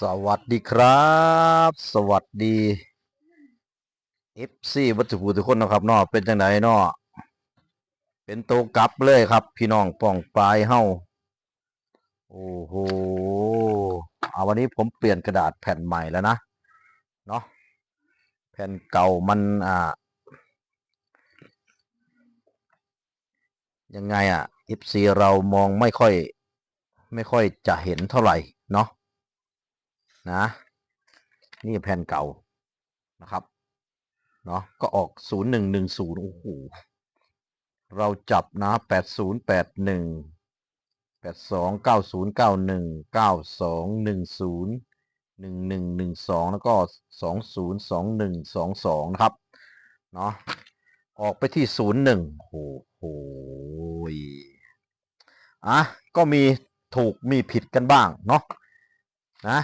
สวัสดีครับ สวัสดี FC วัตถุภูทุกคนนะครับเนาะเป็นจังไดเนาะเป็นโตกลับเลยครับ พี่น้องป้องปลายเฮาโอ้โหเอาวันนี้ผมเปลี่ยนกระดาษแผ่นใหม่แล้วนะเนาะแผ่นเก่ามันอ่ายังไงอะ FC เรามองไม่ค่อย ไม่ค่อยจะเห็นเท่าไหร่เนาะ นะ นี่แผ่นเก่านะครับเนาะก็ออกศูนย์หนึ่งหนึ่งศูนย์โอ้โห เราจับนะแปดศูนย์แปดหนึ่งแปดสองเก้าศูนย์เก้าหนึ่งเก้าสองหนึ่งศูนย์หนึ่งหนึ่งหนึ่งสองแล้วก็สองศูนย์สองหนึ่งสองสองนะครับ เนาะออกไปที่ศูนย์หนึ่งโอ้โหอะก็มีถูกมีผิดกันบ้าง เนาะนะ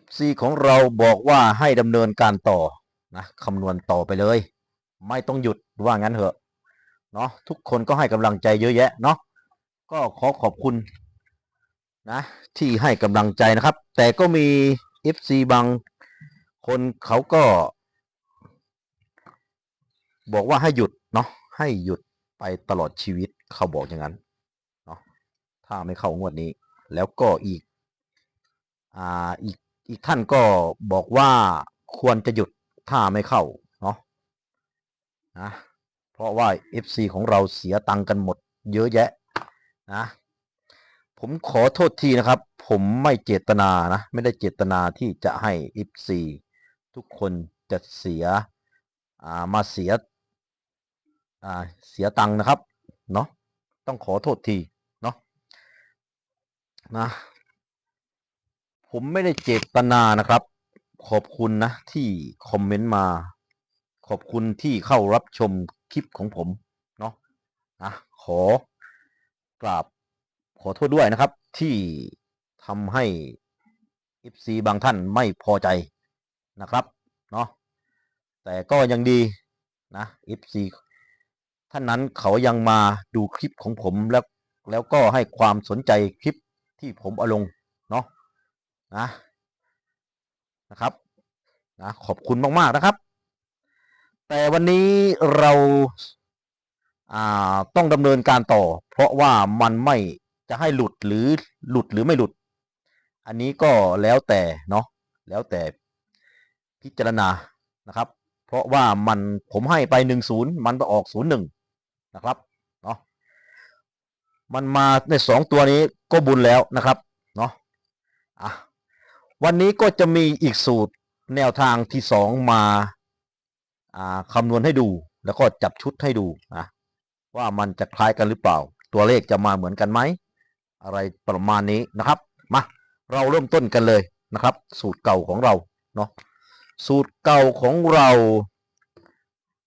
FC ของเราบอกว่าให้ดำเนินการต่อนะคำนวณต่อไปเลย ไม่ต้องหยุดว่างั้นเถอะเนาะทุกคนก็ให้กำลังใจเยอะแยะเนาะก็ขอขอบคุณนะที่ให้กำลังใจนะครับ แต่ก็มี FC บางคนเขาก็ บอกว่าให้หยุดเนาะให้หยุดไปตลอดชีวิตเขาบอกอย่างนั้นเนาะถ้าไม่เข้างวดนี้ แล้วก็อีกอ่าอีก อีกท่านก็บอกว่าควรจะหยุดถ้าไม่เข้าเนาะนะเพราะว่า FC ของเราเสียตังค์กันหมดเยอะแยะนะผมขอโทษทีนะครับ ผมไม่เจตนานะ ไม่ได้เจตนาที่จะให้ FC ทุกคนจะเสียามาเสียเสียตังค์นะครับ เนาะต้องขอโทษที เนาะนะ ผมไม่ได้เจตนานะครับ ขอบคุณนะที่คอมเมนต์มา ขอบคุณที่เข้ารับชมคลิปของผมเนาะนะขอกราบขอโทษด้วยนะครับ ที่ทำให้ FC บางท่านไม่พอใจนะครับเนาะแต่ก็ยังดีนะ FC ท่านนั้นเขายังมาดูคลิปของผมแล้วแล้วก็ให้ความสนใจคลิปที่ผมเอาลง นะนะครับนะขอบคุณมาก ๆ นะครับ แต่วันนี้เราอ่าต้องดำเนินการต่อ เพราะว่ามันไม่จะให้หลุดหรือหลุดหรือไม่หลุด อันนี้ก็แล้วแต่เนาะแล้วแต่พิจารณานะครับ เพราะว่ามันผมให้ไปหนึ่งศูนย์มันไปออกศูนย์หนึ่งนะครับเนาะมันมาในสองตัวนี้ก็บุญแล้วนะครับเนาะอะ วันนี้ก็จะมีอีกสูตรแนวทางที่สองมาคำนวณให้ดู แล้วก็จับชุดให้ดูนะว่ามันจะคล้ายกันหรือเปล่า ตัวเลขจะมาเหมือนกันไหม อะไรประมาณนี้นะครับ มา เราเริ่มต้นกันเลยนะครับ สูตรเก่าของเราเนาะสูตรเก่าของเรา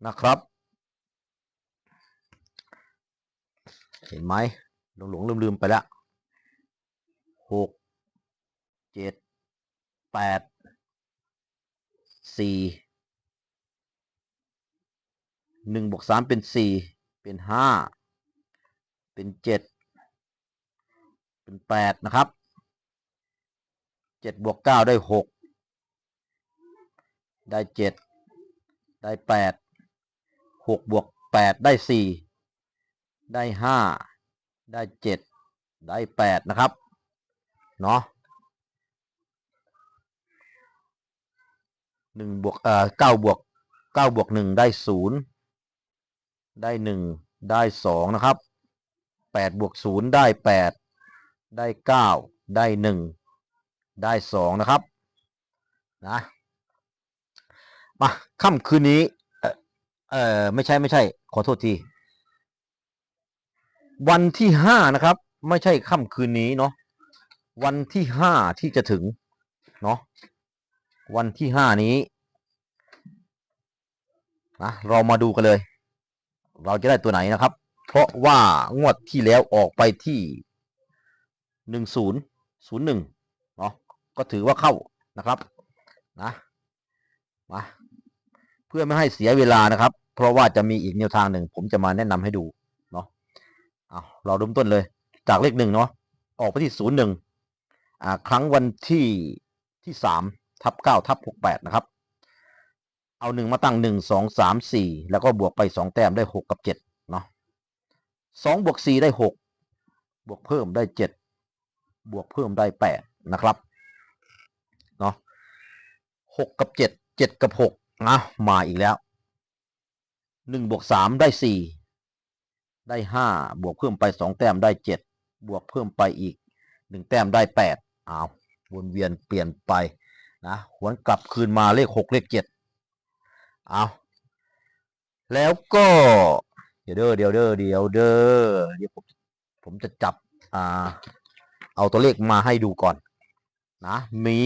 นะครับ เห็นไหมหลงหลงลืมลืมๆไปแล้วหกเจ็ด แปดสี่หนึ่งบวกสามเป็นสี่เป็นห้าเป็นเจ็ดเป็นแปดนะครับเจ็ดบวกเก้าได้หกได้เจ็ดได้แปดหกบวกแปดได้สี่ได้ห้าได้เจ็ดได้แปดนะครับ เนาะ หนึ่งบวกเอ่อเก้าบวกเก้าบวกหนึ่งได้ศูนย์ได้หนึ่งได้สองนะครับแปดบวกศูนย์ได้แปดได้เก้าได้หนึ่งได้สองนะครับนะมาค่ำคืนนี้ เออเออไม่ใช่ไม่ใช่ ขอโทษที วันที่ห้านะครับ ไม่ใช่ค่ำคืนนี้เนาะวันที่ห้าที่จะถึงเนาะ วันที่ห้านี้นะเรามาดูกันเลย เราจะได้ตัวไหนนะครับ เพราะว่างวดที่แล้วออกไปที่หนึ่งศูนย์ศูนย์หนึ่งเนาะก็ถือว่าเข้านะครับนะมาเพื่อไม่ให้เสียเวลานะครับ เพราะว่าจะมีอีกแนวทางหนึ่ง ผมจะมาแนะนำให้ดูเนาะเอาเราเริ่มต้นเลย จากเลขหนึ่งเนาะออกไปที่ศูนย์หนึ่งอ่าครั้งวันที่ที่สาม ทับเก้าทับหกแปดนะครับ เอาหนึ่งมาตั้งหนึ่งสองสามสี่แล้วก็บวกไปสองแต้มได้หกกับเจ็ดเนาะสองบวกสี่ได้หกบวกเพิ่มได้เจ็ดบวกเพิ่มได้แปดนะครับเนาะหกกับเจ็ดเจ็ดกับหกอะมาอีกแล้วหนึ่งบวกสามได้สี่ได้ห้าบวกเพิ่มไปสองแต้มได้เจ็ดบวกเพิ่มไปอีกหนึ่งแต้มได้แปดอ้าววนเวียนเปลี่ยนไป นะหวนกลับคืนมาเลขหกเลขเจ็ดเอาแล้วก็ เดี๋ยวเด้อเดี๋ยวเด้อเดี๋ยวเด้อเดี๋ยวผมผมจะจับอ่าเอาตัวเลขมาให้ดูก่อน นะ มี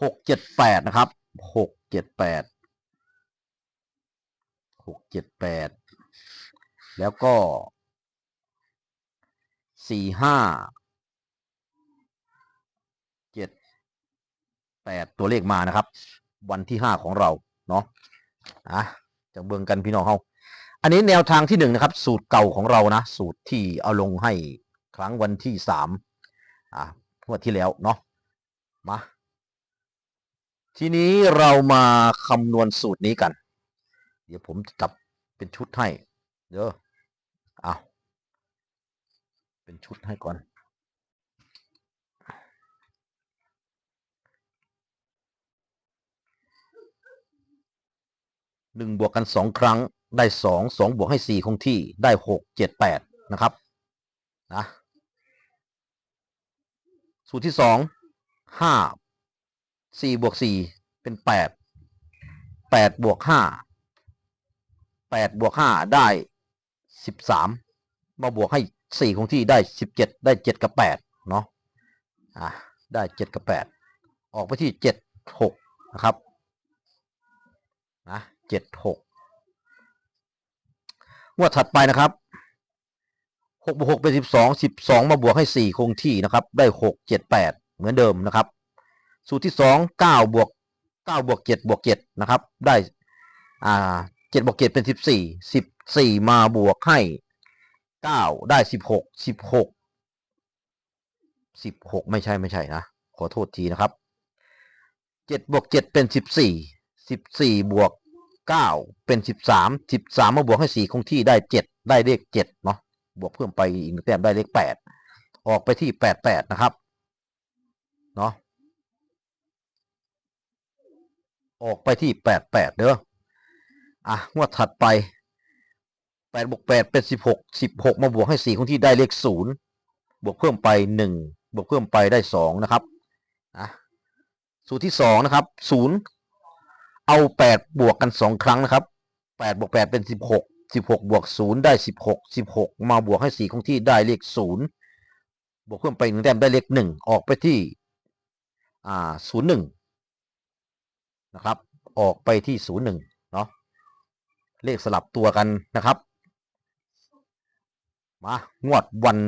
หกเจ็ดแปดนะครับหกเจ็ดแปดหกเจ็ดแปดแล้วก็สี่ห้า แปดตัวเลขมานะครับ วันที่ห้าของเราเนาะอะจะเบิ่งกันพี่น้องเฮาอันนี้แนวทางที่หนึ่งนะครับ สูตรเก่าของเรานะ สูตรที่เอาลงให้ครั้งวันที่ส3อะวันที่แล้วเนาะมาทีนี้เรามาคำนวณสูตรนี้กัน เดี๋ยวผมจับเป็นชุดให้ เดี๋ยวเอาเป็นชุดให้ก่อน หนึ่งบวกกันสองครั้งได้สองสองบวกให้สี่คงที่ได้หกเจ็ดแปดนะครับนะสูตรที่สองห้าสี่บวกสี่เป็นแปดแปดบวกห้าแปดบวกห้าได้สิบสามมาบวกให้สี่คงที่ได้สิบเจ็ดได้เจ็ดกับแปดเนาะอะได้เจ็ดกับแปดออกไปที่เจ็ดหกนะครับ เจ็ดหกงวดถัดไปนะครับหกบวกหกเป็นสิบสองสิบสองมาบวกให้สี่คงที่นะครับ ได้หกเจ็ดแปดเหมือนเดิมนะครับ สูตรที่สองเก้าบวกเก้าบวกเจ็ดบวกเจ็ดนะครับ ได้อ่าเจ็ดบวกเจ็ดเป็นสิบสี่สิบสี่มาบวกให้เก้าได้สิบหกสิบหกสิบหกไม่ใช่ไม่ใช่นะ ขอโทษทีนะครับเจ็ดบวกเจ็ดเป็นสิบสี่สิบสี่บวก เก้าเป็นสิบสามสิบสามมาบวกให้สี่คงที่ได้เจ็ดได้เลขเจ็ดเนาะบวกเพิ่มไปอีกหนึ่งแต้มได้เลขแปดออกไปที่แปดแปดนะครับเนาะออกไปที่แปดแปดเด้ออะงวดถัดไปแปดบวกแปดเป็นสิบหกสิบหกมาบวกให้สี่คงที่ได้เลขศูนย์บวกเพิ่มไปหนึ่งบวกเพิ่มไปได้สองนะครับอะสูตรที่สองนะครับศูนย์ เอาแปดบวกกันสองครั้งนะครับแปดบวกแปดเป็นสิบหกสิบหกบวกศูนย์ได้สิบหกสิบหกมาบวกให้สี่คงที่ได้เลขศูนย์บวกเพิ่มไปหนึ่งแต้มได้เลขหนึ่งออกไปที่อ่าศูนย์หนึ่งนะครับ ออกไปที่ศูนย์หนึ่งเนาะเลขสลับตัวกันนะครับมางวดวัน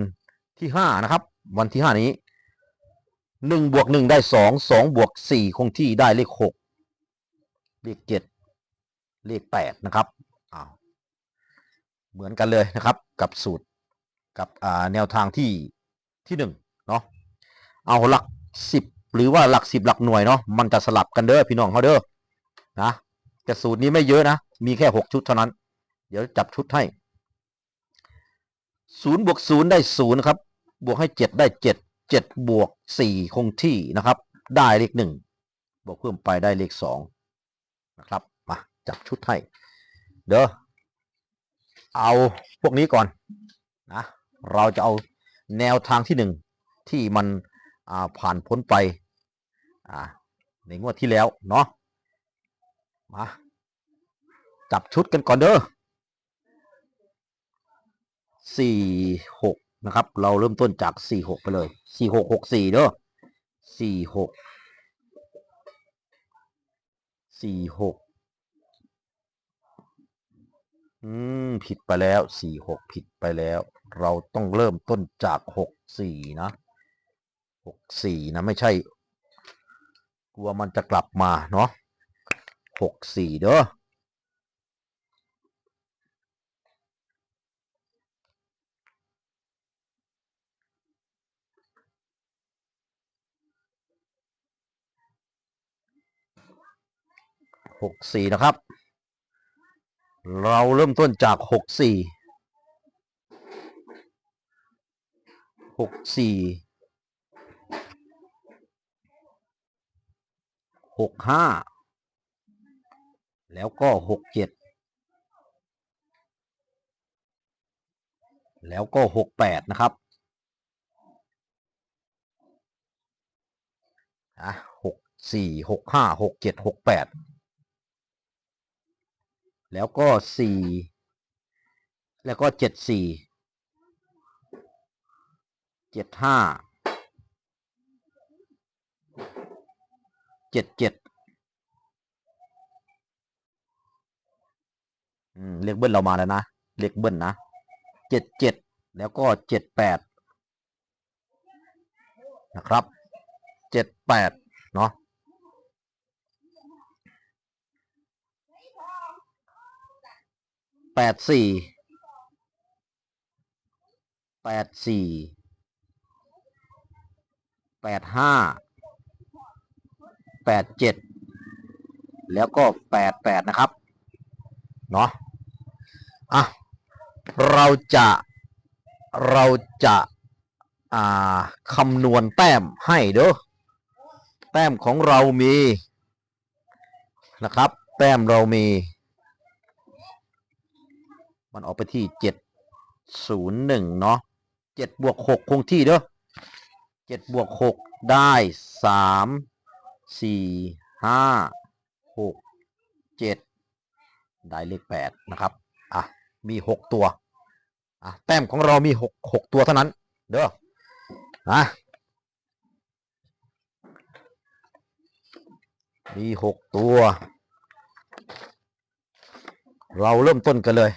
ที่ห้านะครับ วันที่ห้านี้หนึ่งบวกหนึ่งได้สองสองบวกสี่คงที่ได้เลขหก เลขเจ็ดเลขแปดนะครับอ้าวเหมือนกันเลยนะครับกับสูตรกับแนวทางที่ที่หนึ่งเนาะเอาหลักสิบหรือว่าหลักสิบหลักหน่วยเนาะมันจะสลับกันเด้อพี่น้องเขาเด้อนะแต่สูตรนี้ไม่เยอะนะ มีแค่หกชุดเท่านั้น เดี๋ยวจับชุดให้ศูนย์บวกศูนย์ได้ศูนย์ครับ บวกให้เจ็ดได้เจ็ดเจ็ดบวกสี่คงที่นะครับ ได้เลขหนึ่งบวกเพิ่มไปได้เลขสอง นะครับ มาจับชุดให้ เด้อเอาพวกนี้ก่อนนะเราจะเอาแนวทางที่หนึ่งที่มันผ่านพ้นไปในงวดที่แล้วเนาะมาจับชุดกันก่อนเด้อสี่หกนะครับ เราเริ่มต้นจากสี่หกไปเลยสี่หกหกสี่เด้อสี่หก สี่หกอืม ผิดไปแล้วสี่หกผิดไปแล้ว เราต้องเริ่มต้นจากหกสี่นะหกสี่นะ ไม่ใช่ กลัวมันจะกลับมาเนาะหกสี่เด้อ หกสี่นะครับ เราเริ่มต้นจากหกสี่หกสี่หกห้าแล้วก็หกเจ็ดแล้วก็หกแปดนะครับอะหกสี่หกห้าหกเจ็ดหกแปด แล้วก็สี่แล้วก็เจ็ดสี่เจ็ดห้าเจ็ดเจ็ดเลขเบิ้ลเรามาแล้วนะเลขเบิ้ลนะเจ็ดเจ็ดแล้วก็เจ็ดแปดนะครับเจ็ดแปดเนาะ แปดสี่แปดสี่แปดห้าแปดเจ็ดแล้วก็แปดแปดนะครับ เนาะอะ เราจะเราจะอ่าคำนวณแต้มให้เด้อแต้มของเรามีนะครับ แต้มเรามี มันออกไปที่เจ็ดศูนย์หนึ่งเนาะเจ็ดบวกหกคงที่เด้อเจ็ดบวกหกได้สามสี่ห้าหกเจ็ดได้เลขแปดนะครับ อะ มีหกตัว อะ แต้มของเรามีหกหกตัวเท่านั้น เด้อนะมีหกตัว เราเริ่มต้นกันเลย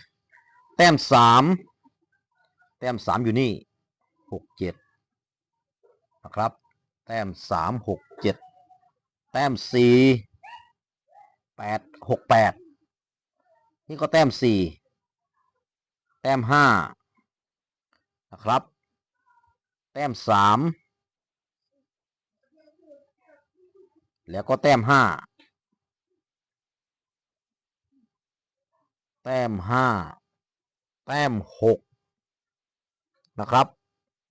แต้มสามแต้มสามอยู่นี่หกเจ็ดนะครับ แต้มสามหกเจ็ดแต้มสี่แปดหกแปดนี่ก็แต้มสี่แต้มห้านะครับ แต้มสามแล้วก็แต้มห้าแต้มห้า แต้มหกนะครับ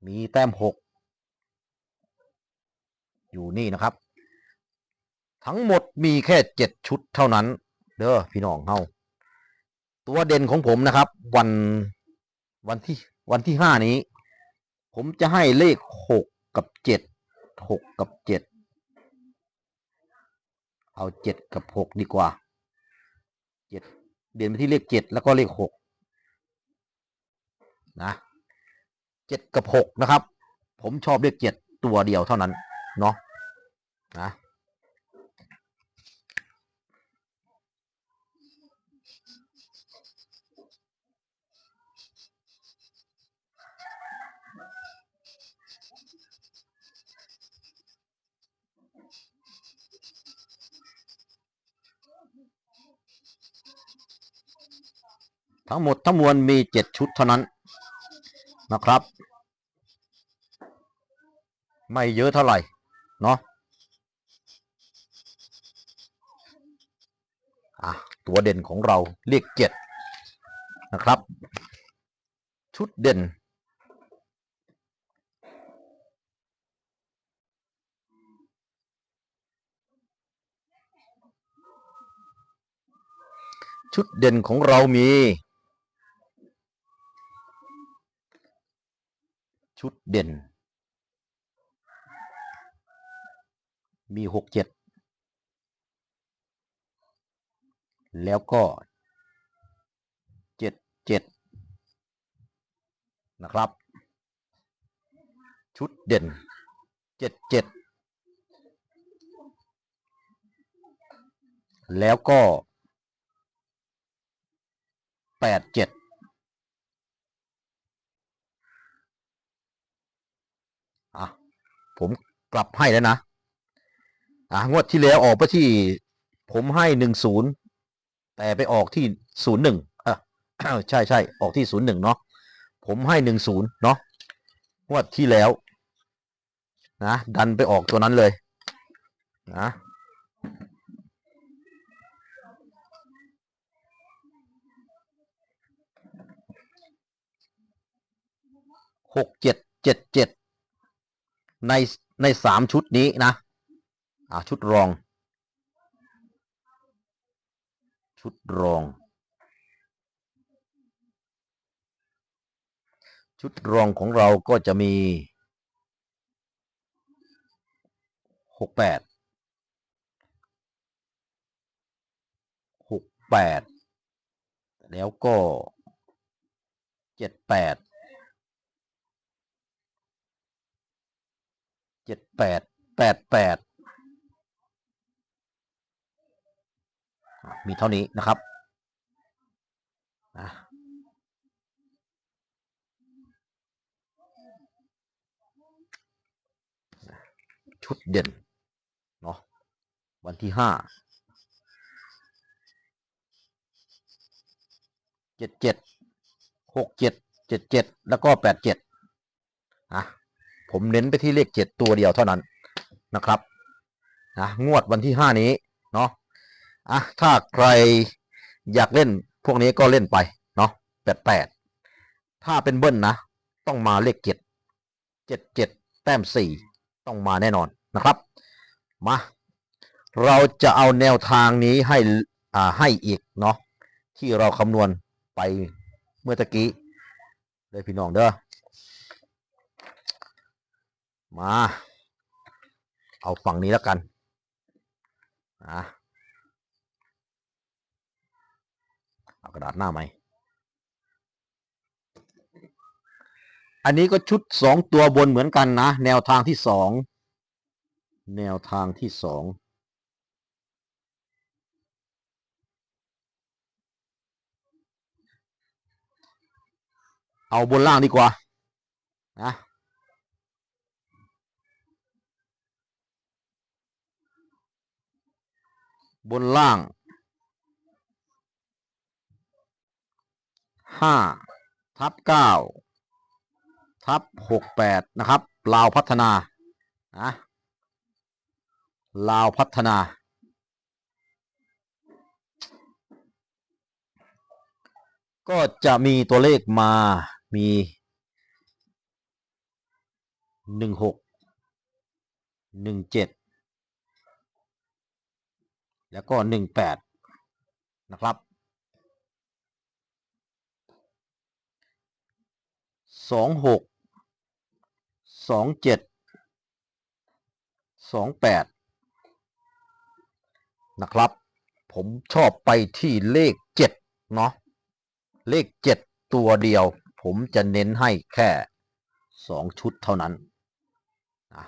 มีแต้มหกอยู่นี่นะครับ ทั้งหมดมีแค่เจ็ดชุดเท่านั้น เด้อพี่น้องเฮาตัวเด่นของผมนะครับ วันวันที่วันที่ห้านี้ ผมจะให้เลขหกกับเจ็ดหกกับเจ็ดเอาเจ็ดกับหกดีกว่าเจ็ดเด่นไปที่เลขเจ็ดแล้วก็เลขหก นะเจ็ดกับหกนะครับ ผมชอบเลขเจ็ดตัวเดียวเท่านั้น เนาะนะทั้งหมดทั้งมวลมีเจ็ดชุดเท่านั้น นะครับ ไม่เยอะเท่าไหร่ เนาะอะตัวเด่นของเราเรียกเจ็ดนะครับ ชุดเด่น ชุดเด่นของเรามี ชุดเด่น มีหกเจ็ดแล้วก็เจ็ดเจ็ดนะครับ ชุดเด่นเจ็ดเจ็ดแล้วก็แปดเจ็ด ผมกลับให้แล้วนะอ่างวดที่แล้วออกไปที่ ผมให้หนึ่งศูนย์แต่ไปออกที่ศูนย์หนึ่งอะใช่ใช่ออกที่ศูนย์หนึ่งเนาะผมให้หนึ่งศูนย์เนาะงวดที่แล้ว นะดันไปออกตัวนั้นเลยนะหกเจ็ดเจ็ดเจ็ด ในในสามชุดนี้นะอ่าชุดรอง ชุดรอง ชุดรองของเราก็จะมีหกแปดหกแปดแล้วก็เจ็ดแปดเจ็ดแปดแปดแปดมีเท่านี้นะครับนะชุดเด่นเนาะวันที่ห้าเจ็ดเจ็ดหกเจ็ดเจ็ดเจ็ดแล้วก็แปดเจ็ดอะ ผมเน้นไปที่เลขเจ็ดตัวเดียวเท่านั้นนะครับนะงวดวันที่ห้านี้เนาะอะถ้าใครอยากเล่นพวกนี้ก็เล่นไปเนาะแปดแปดถ้าเป็นเบิ้ลนะ ต้องมาเลขเจ็ดเจ็ดเจ็ดแต้มสี่ต้องมาแน่นอนนะครับมาเราจะเอาแนวทางนี้ให้อ่าให้อีกเนาะที่เราคำนวณไปเมื่อตะกี้เลยพี่น้องเด้อ มา เอาฝั่งนี้แล้วกันนะเอากระดาษหน้าไหม อันนี้ก็ชุดสองตัวบนเหมือนกันนะ แนวทางที่สอง แนวทางที่สองเอาบนล่างดีกว่า นะ บนล่างห้าทับเก้าทับหกแปดนะครับลาวพัฒนานะลาวพัฒนา ก็จะมีตัวเลขมามีหนึ่งหกหนึ่งเจ็ด แล้วก็หนึ่งแปดนะครับสองหกสองเจ็ดสองแปดนะครับ ผมชอบไปที่เลขเจ็ดเนาะเลขเจ็ดตัวเดียว ผมจะเน้นให้แค่สองชุดเท่านั้นนะ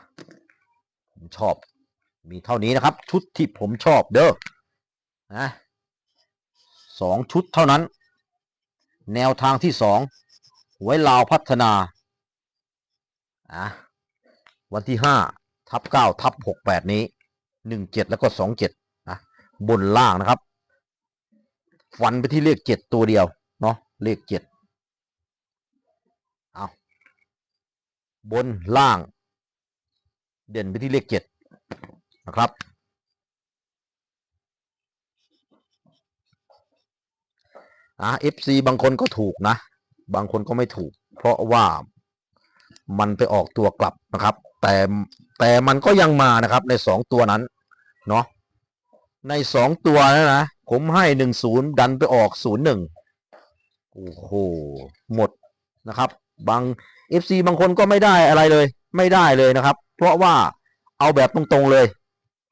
ผมชอบ มีเท่านี้นะครับ ชุดที่ผมชอบเด้อนะสองชุดเท่านั้น แนวทางที่สองหวยลาวพัฒนาอะวันที่ห้าทับเก้าทับหกแปดนี้หนึ่งเจ็ดแล้วก็สองเจ็ดนะบนล่างนะครับ ฟันไปที่เลขเจ็ดตัวเดียว เนาะเลขเจ็ดเอาบนล่าง เด่นไปที่เลขเจ็ด นะครับ อะ FC บางคนก็ถูกนะ บางคนก็ไม่ถูก เพราะว่ามันไปออกตัวกลับนะครับ แต่แต่มันก็ยังมานะครับในสองตัวนั้น เนาะในสองตัวนะนะ ผมให้หนึ่งศูนย์ดันไปออกศูนย์หนึ่งโอ้โห หมดนะครับ บาง FC บางคนก็ไม่ได้อะไรเลย ไม่ได้เลยนะครับ เพราะว่าเอาแบบตรงๆเลย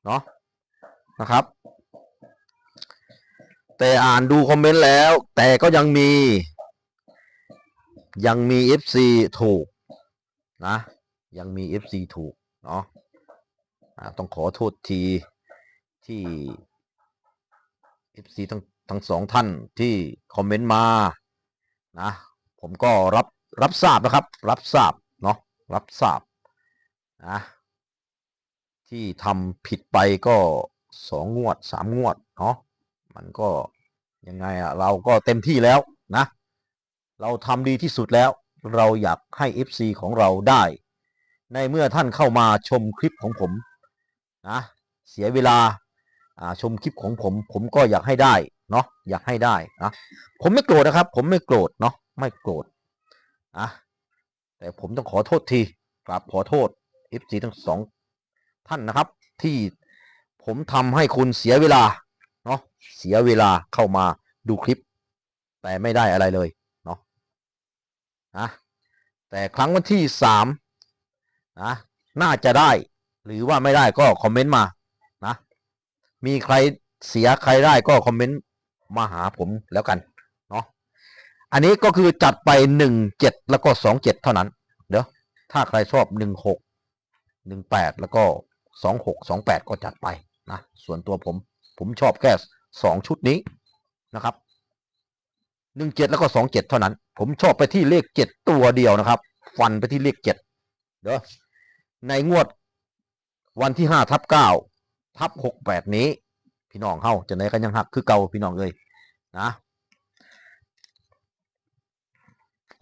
เนาะนะครับ แต่อ่านดูคอมเมนต์แล้ว แต่ก็ยังมี ยังมี FC ถูกนะยังมี FC ถูกเนาะต้องขอโทษทีที่ FC ทั้งทั้งสองท่านที่คอมเมนต์มานะผมก็รับรับทราบนะครับ รับทราบเนาะรับทราบนะ ที่ทำผิดไปก็สองงวดสามงวดเนาะมันก็ยังไงอะเราก็เต็มที่แล้วนะ เราทำดีที่สุดแล้ว เราอยากให้ FC ของเราได้ ในเมื่อท่านเข้ามาชมคลิปของผมนะเสียเวลาชมคลิปของผม ผมก็อยากให้ได้เนาะอยากให้ได้นะผมไม่โกรธนะครับ ผมไม่โกรธเนาะไม่โกรธอะแต่ผมต้องขอโทษทีกราบขอโทษ FC ทั้งสอง ท่านนะครับ ที่ผมทำให้คุณเสียเวลาเนาะเสียเวลาเข้ามาดูคลิป แต่ไม่ได้อะไรเลยเนาะนะแต่ครั้งวันที่สามนะน่าจะได้ หรือว่าไม่ได้ก็คอมเมนต์มานะมีใครเสียใครได้ก็คอมเมนต์มาหาผมแล้วกันเนาะอันนี้ก็คือจัดไปหนึ่งเจ็ดแล้วก็สองเจ็ดเท่านั้น เดี๋ยวถ้าใครชอบหนึ่งหกหนึ่งแปดแล้วก็ สองหกสองแปดก็จัดไปนะ ส่วนตัวผมผมชอบแค่สองชุดนี้นะครับหนึ่งเจ็ดแล้วก็สองเจ็ดเท่านั้น ผมชอบไปที่เลขเจ็ดตัวเดียวนะครับ ฟันไปที่เลขเจ็ดเด้อในงวดวันที่ห้าทับเก้าทับหกแปดนี้ พี่น้องเฮาจะไหนกันยังหักคือเก่าพี่น้องเลยนะ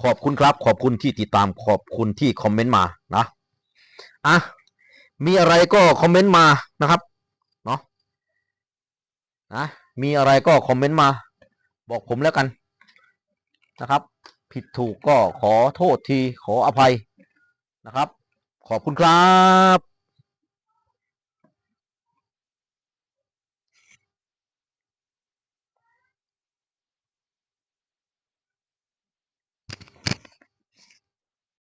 ขอบคุณครับ ขอบคุณที่ติดตามขอบคุณที่คอมเมนต์มานะอะ มีอะไรก็คอมเมนต์มานะครับเนาะนะมีอะไรก็คอมเมนต์มา บอกผมแล้วกันนะครับ ผิดถูกก็ขอโทษทีขออภัยนะครับ ขอบคุณครับ